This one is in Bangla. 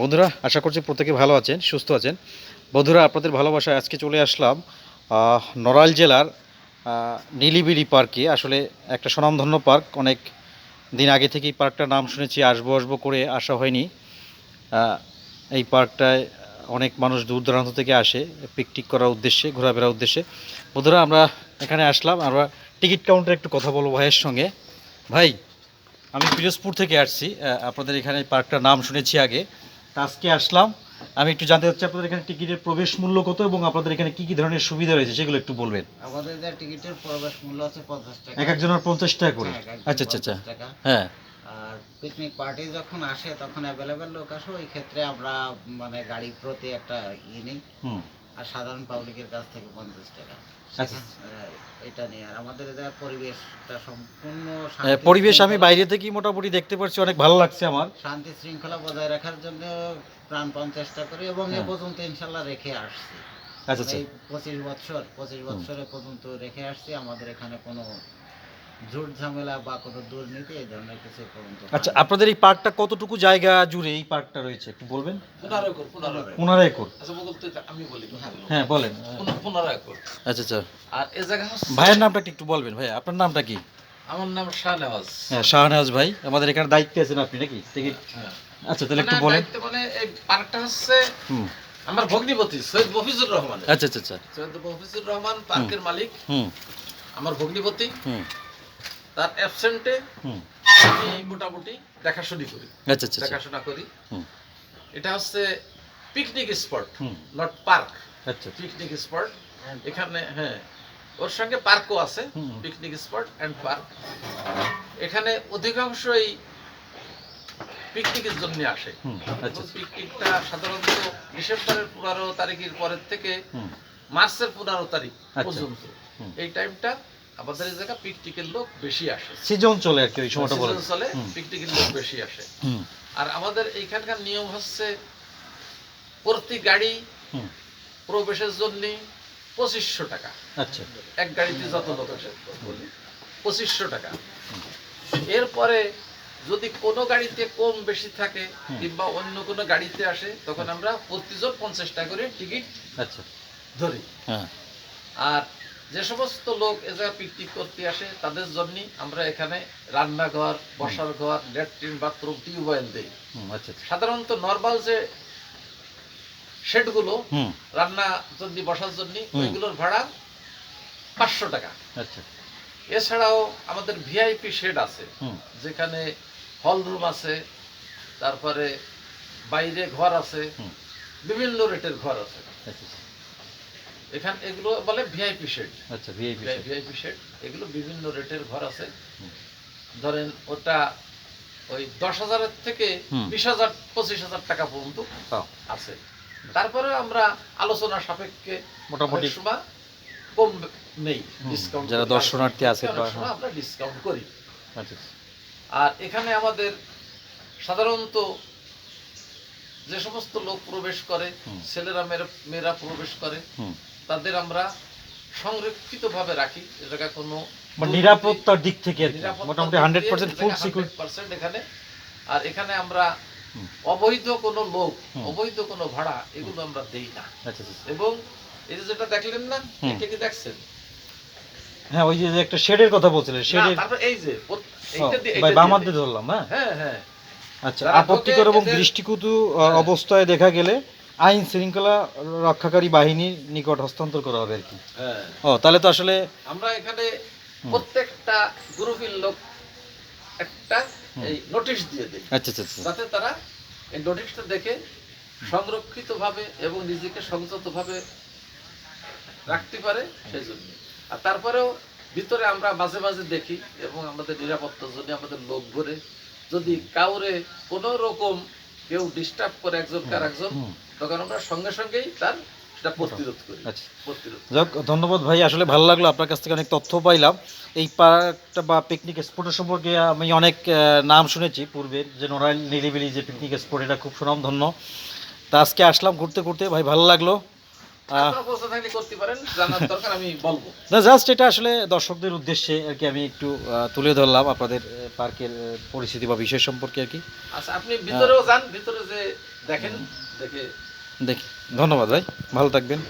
বন্ধুরা, আশা করছি প্রত্যেকে ভালো আছেন, সুস্থ আছেন। বন্ধুরা, আপনাদের ভালোবাসায় আজকে চলে আসলাম নড়াইল জেলার নীলিবিলি পার্কে। আসলে একটা স্বনামধন্য পার্ক, অনেক দিন আগে থেকেই পার্কটার নাম শুনেছি, আসব আসব করে আসা হয়নি। এই পার্কটায় অনেক মানুষ দূর দূরান্ত থেকে আসে পিকনিক করার উদ্দেশ্যে, ঘোরাফেরার উদ্দেশ্যে। বন্ধুরা, আমরা এখানে আসলাম, আমরা টিকিট কাউন্টারে একটু কথা বলব ভাইয়ের সঙ্গে। ভাই, আমি পিরোজপুর থেকে আসছি আপনাদের এখানে পার্কটার নাম শুনেছি আগে। আজকে আসলাম। আমি একটু জানতে চাচ্ছি আপনাদের এখানে টিকিটের প্রবেশ মূল্য কত এবং আপনাদের এখানে কি কি ধরনের সুবিধা রয়েছে সেগুলো একটু বলবেন। আমাদের এখানে টিকিটের প্রবেশ মূল্য আছে পঞ্চাশ টাকা। এক একজনের পঞ্চাশ টাকা করে? হ্যাঁ, আচ্ছা আচ্ছা আচ্ছা। হ্যাঁ। আর পিকনিক পার্টি যখন আসে তখন অ্যাভেলেবেল লোক আসে ওই ক্ষেত্রে আমরা মানে গাড়ি প্রতি একটা ই নেই। হুম। আর সাধারণ পাবলিকের কাছ থেকে পঞ্চাশ টাকা। আচ্ছা। এটা নিয়ে আর আমাদের পরিবেশটা সম্পূর্ণ পরিবেশ আমি বাইরে থেকেই মোটামুটি দেখতে পাচ্ছি অনেক ভালো লাগছে আমার। শান্তি শৃঙ্খলা বজায় রাখার জন্য প্রাণপণ চেষ্টা করি এবং এ হ্যাঁ। পর্যন্ত ইনশাল্লাহ রেখে আসছি। আচ্ছা আচ্ছা। পঁচিশ বছর পঁচিশ বছরে পর্যন্ত রেখে আসছি আমাদের এখানে কোনো ঝুট ঝামেলা বা কোনো দুর্নীতি এই ধরনের কিছু পর্যন্ত আচ্ছা আপনাদের এই পার্কটা কতটুকু জায়গা জুড়ে এই পার্কটা রয়েছে? একটু বলবেন? পনেরো একর পনেরো একর। পনেরো একর। আচ্ছা বলতে আমি বলি হ্যাঁ বলেন। পনেরো- পনেরো একর। আচ্ছা আচ্ছা। আর এ জায়গা হচ্ছে ভাইয়ের নামটা একটু বলবেন ভাই আপনার নামটা কি? আমার নাম শাহনেওয়াজ। হ্যাঁ শাহনাজ ভাই। আমাদের এখানে দায়িত্বে আছেন আপনি নাকি? টিকিট হ্যাঁ। আচ্ছা তাহলে একটু মানে বলেন। দায়িত্ব মানে এই পার্কটা হচ্ছে হুম। আমার ভগ্নিপতি সৈয়দ মফিজুর রহমান। আচ্ছা আচ্ছা আচ্ছা। সৈয়দ মফিজুর রহমান পার্কের মালিক। হুম। আমার ভগ্নিপতি। হুম। তার অ্যাবসেন্টে আমি মোটামুটি দেখাশুনি করি। আচ্ছা আচ্ছা আচ্ছা। দেখাশোনা করি। এটা হচ্ছে পিকনিক স্পট নট পার্ক আচ্ছা পিকনিক স্পট এখানে হ্যাঁ ওর সঙ্গে পার্কও আছে পিকনিক স্পট অ্যান্ড পার্ক এখানে অধিকাংশই পিকনিকের জন্য আসে। পিকনিকটা সাধারণত ডিসেম্বরের পনেরো তারিখের পরের থেকে মার্চের পনেরো তারিখ। পর্যন্ত। এই টাইমটা আমাদের এই জায়গা পিকনিকের লোক বেশি আসে। সিজন চলে আর কি ওই সময়টা Season চলে হুম। পিকনিকের লোক বেশি আসে। আর আমাদের এইখানকার নিয়ম হচ্ছে প্রতি গাড়ি প্রবেশের জন্য পঁচিশশো টাকা। আচ্ছা। এক গাড়িতে যত লোক আসে পঁচিশশো টাকা। এরপরে যদি কোনো গাড়িতে কম বেশি থাকে কিংবা অন্য কোনো গাড়িতে আসে তখন আমরা প্রতিজন পঞ্চাশ টাকা করে টিকিট আচ্ছা। ধরি। হ্যাঁ। আর যে সমস্ত লোক এ জায়গায় পিকনিক করতে আসে তাদের জন্য আমরা এখানে রান্নাঘর বসার ঘর ল্যাট্রিন বাথরুম টিউবওয়েল দিই। আচ্ছা আচ্ছা। সাধারণত নর্মাল যে শেডগুলো রান্না জন্য বসার জন্য ওইগুলোর ভাড়া পাঁচশো টাকা। আচ্ছা এছাড়াও আমাদের ভিআইপি শেড আছে যেখানে হল রুম আছে তারপরে বাইরে ঘর আছে। বিভিন্ন রেটের ঘর আছে। এখানে এগুলো বলে ভিআইপি শেড আচ্ছা ভিআইপি ভিআইপি শেড এগুলো বিভিন্ন রেটের ঘর আছে। ধরেন ওটা ওই দশ হাজারের থেকে বিশ হাজার পঁচিশ হাজার টাকা পর্যন্ত আছে। তারপরে আমরা আলোচনা সাপেক্ষে মোটামুটি সময় কম নেই ডিসকাউন্ট যারা দর্শনার্থী আছে সময় আমরা ডিসকাউন্ট করি। আচ্ছা আর এখানে আমাদের সাধারণত যে সমস্ত লোক প্রবেশ করে ছেলেরা মেয়েরা মেয়েরা প্রবেশ করে তাদের আমরা সংরক্ষিত ভাবে রাখি। এ কোনো নিরাপত্তার দিক থেকে মোটামুটি হান্ড্রেড পার্সেন্ট ফুল সিকিউরিটি 100% এখানে। আর এখানে আমরা অবৈধ কোনো লোক অবৈধ কোনো ভাড়া এগুলো আমরা দেই না। আচ্ছা আচ্ছা এবং এই যে যেটা দেখলেন না। এটা কি দেখছেন? হ্যাঁ ওই যে একটা শেডের কথা বলছিলেন শেডের তারপর এই যে ভাই। ধরলাম হ্যাঁ? হ্যাঁ হ্যাঁ। আচ্ছা আপত্তিকর এবং আহ, হ্যাঁ। অবস্থায় দেখা গেলে আইন শৃঙ্খলা রক্ষাকারী বাহিনীর নিকট হস্তান্তর করা হবে আর কি। হ্যাঁ। ও তাহলে তো আসলে আমরা এখানে প্রত্যেকটা গ্রুপের লোক একটা এই নোটিশ দিয়ে দেয়। আচ্ছা আচ্ছা আচ্ছা। যাতে তারা এই নোটিশটা দেখে সংরক্ষিতভাবে এবং নিজেকে সংযত ভাবে রাখতে পারে সেই জন্য। আর তারপরেও ভিতরে আমরা মাঝে মাঝে দেখি এবং আমাদের নিরাপত্তার জন্য আমাদের লোক ভরে যদি কাউরে কোনো রকম কেউ ডিস্টার্ব করে একজন কার একজন তখন আমরা সঙ্গে সঙ্গেই তার সেটা প্রতিরোধ করি। আচ্ছা। প্রতিরোধ যাক ধন্যবাদ ভাই আসলে ভালো লাগল আপনার কাছ থেকে অনেক তথ্য পাইলাম। এই পার্কটা বা পিকনিক স্পটের সম্পর্কে আমি অনেক নাম শুনেছি পূর্বের যে নোরাইল নিরিবিলি যে পিকনিক স্পট এটা খুব সুনামধন্য। তা আজকে আসলাম ঘুরতে ঘুরতে ভাই ভালো লাগল। না জাস্ট এটা আসলে দর্শকদের উদ্দেশ্যে আর কি আমি একটু তুলে ধরলাম আপনাদের পার্কের পরিস্থিতি বা বিষয় সম্পর্কে আর কি। আচ্ছা আপনি ভিতরেও যান ভিতরে যে দেখেন দেখে দেখি। ধন্যবাদ ভাই ভালো থাকবেন।